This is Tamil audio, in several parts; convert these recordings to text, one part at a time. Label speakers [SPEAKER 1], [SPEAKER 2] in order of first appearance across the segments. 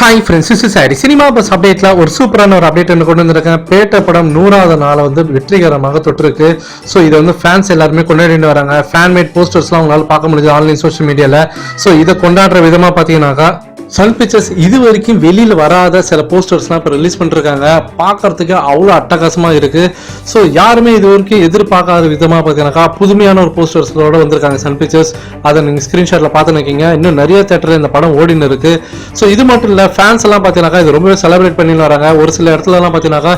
[SPEAKER 1] Hi friends is sorry cinema buzz அப்டேட்ல ஒரு சூப்பரான ஒரு அப்டேட் ஒன்று கொண்டு வந்திருக்கேன். பேட்ட படம் நூறாவது நாளை வந்து வெற்றிகரமாக தொட்டிருக்கு. ஸோ இதை வந்து ஃபேன்ஸ் எல்லாருமே கொண்டாடிட்டு வராங்க. ஃபேன் மேட் போஸ்டர்ஸ்லாம் உங்களால் பார்க்க முடியுது ஆன்லைன் சோஷியல் மீடியாவில் ஸோ இதை கொண்டாடுற விதமாக பார்த்தீங்கன்னாக்கா சன் பிக்சர்ஸ் இது வரைக்கும் வெளியில் வராத சில போஸ்டர்ஸ்லாம் இப்போ ரிலீஸ் பண்ணிருக்காங்க. பார்க்கறதுக்கு அவ்வளோ அட்டகாசமாக இருக்கு. ஸோ யாருமே இது வரைக்கும் எதிர்பார்க்காத விதமாக பார்த்தீங்கன்னாக்கா புதுமையான ஒரு போஸ்டர்ஸோட வந்திருக்காங்க சன் பிக்சர்ஸ் அதை நீங்கள் ஸ்க்ரீன்ஷாட்டில் பார்த்து இருக்கீங்க இன்னும் நிறைய தேட்டரில் இந்த படம் ஓடின்னு இருக்கு. ஸோ இது மட்டும் இல்லை ஃபேன்ஸ் எல்லாம் பார்த்தீங்கன்னாக்கா இது ரொம்பவே செலிப்ரேட் பண்ணின்னு வராங்க. ஒரு சில இடத்துலலாம் பார்த்தீங்கன்னாக்கா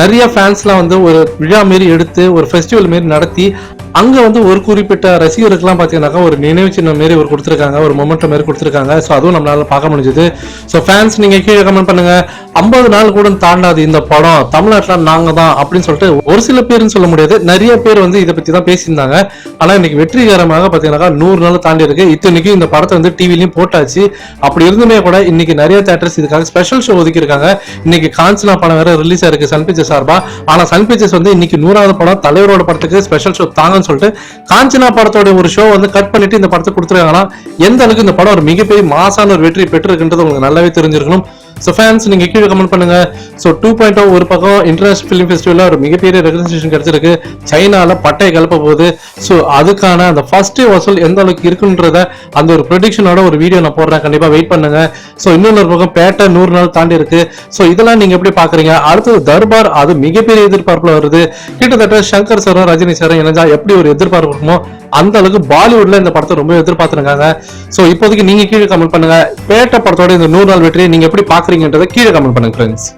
[SPEAKER 1] நிறைய ஃபேன்ஸ்லாம் வந்து ஒரு விழா மாரி எடுத்து ஒரு ஃபெஸ்டிவல் மாரி நடத்தி அங்க வந்து ஒரு குறிப்பிட்ட ரசிகருக்குலாம் பார்த்தீங்கன்னாக்கா ஒரு நினைவு சின்னம் மாரி ஒரு கொடுத்துருக்காங்க ஒரு மொமெண்ட் மாரி கொடுத்துருக்காங்க. ஸோ அதுவும் நம்மளால பார்க்க முடிஞ்சது. ஸோ ஃபேன்ஸ் நீங்க கீழே கமெண்ட் பண்ணுங்க. ஐம்பது நாள் கூட தாண்டாது இந்த படம். தமிழ்நாட்டில் நாங்க தான் அப்படின்னு சொல்லிட்டு ஒரு சில பேர்னு சொல்ல முடியாது. நிறைய பேர் வந்து இதை பத்தி தான் பேசியிருந்தாங்க. ஆனா இன்னைக்கு வெற்றிகரமாக பார்த்தீங்கன்னாக்கா நூறு நாள் தாண்டி இருக்கு. இத்தனைக்கு இந்த படத்தை வந்து டிவிலையும் போட்டாச்சு. அப்படி இருந்துமே கூட இன்னைக்கு நிறைய தேட்டர்ஸ் இதுக்காக ஸ்பெஷல் ஷோ ஒதுக்கியிருக்காங்க. இன்னைக்கு காஞ்சனா படம் வேற ரிலீஸ் ஆயிருக்கு சன் பிக்சர் சார்பா. ஆனா சன் பிக்சர்ஸ் வந்து இன்னைக்கு நூறாவது படம். தலைவரோட படத்துக்கு ஸ்பெஷல் ஷோ தாங்கன்னு சொல்லிட்டு காஞ்சனா படத்தோட ஒரு ஷோ வந்து கட் பண்ணிட்டு இந்த படத்தை கொடுத்துருக்காங்கன்னா எந்த அளவுக்கு இந்த படம் ஒரு மிகப்பெரிய மாசான ஒரு வெற்றி பெற்றிருக்குன்றது உங்களுக்கு நல்லாவே தெரிஞ்சிருக்கணும். ஸோ ஃபேன்ஸ் நீங்க கீழே கமெண்ட் பண்ணுங்க. ஸோ டூ பாயிண்ட் ஒரு பக்கம் இன்டர்நேஷனல் ஃபிலிம் ஃபெஸ்டிவலில் ஒரு மிகப்பெரிய ரெகனைசேஷன் கிடைச்சிருக்கு. சைனால பட்டை கிளப்ப போகுது. ஸோ அதுக்கான அந்த ஃபர்ஸ்ட் வசூல் எந்த அளவுக்கு இருக்குன்றத அந்த ஒரு ப்ரொடிக்ஷனோட ஒரு வீடியோ நான் போடுறேன். கண்டிப்பா வெயிட் பண்ணுங்க. ஸோ இன்னொரு பக்கம் பேட்டை நூறு நாள் தாண்டி இருக்கு. ஸோ இதெல்லாம் நீங்க எப்படி பாக்குறீங்க? அடுத்தது தர்பார் அது மிகப்பெரிய எதிர்பார்ப்புல வருது. கிட்டத்தட்ட சங்கர் சாரும் ரஜினி சாரும் இணைஞ்சா எப்படி ஒரு எதிர்பார்ப்பு இருக்குமோ அந்த அளவுக்கு பாலிவுட்ல இந்த படத்தை ரொம்ப எதிர்பார்த்துருக்காங்க. ஸோ இப்போதைக்கு நீங்க கீழே கமெண்ட் பண்ணுங்க. பேட்டை படத்தோட இந்த நூறு நாள் வெற்றியை நீங்க எப்படி பாக்குறீங்கன்றதை கீழே கமெண்ட் பண்ணுங்க ஃப்ரெண்ட்ஸ்